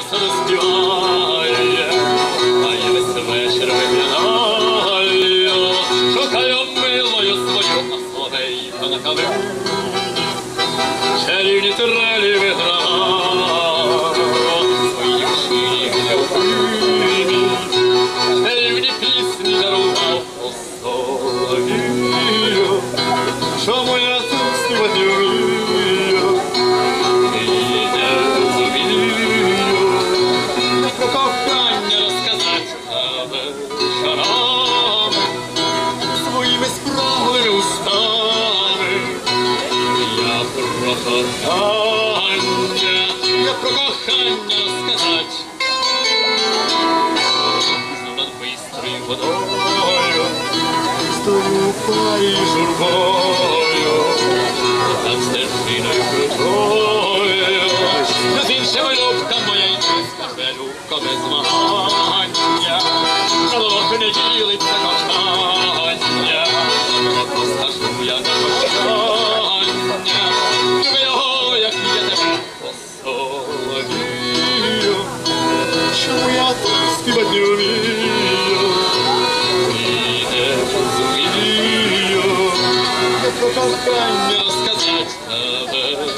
пташечок все а я весь вечір виглядаю, шукаю милою свою, а соловейко на калину. Чарівні трелі виграв, свої шиї любимі, чарівні пісні дарував о соловію, що моя про кохання, я про кохання розказать. Над бистрою водою, ступай журбою, над стежиною крутою. Та любка моя й любка без змагання. Жалок не ділиться кохання, не поскажу я на кохання. співати не вмію. І не зумію, кохання сказати тебе.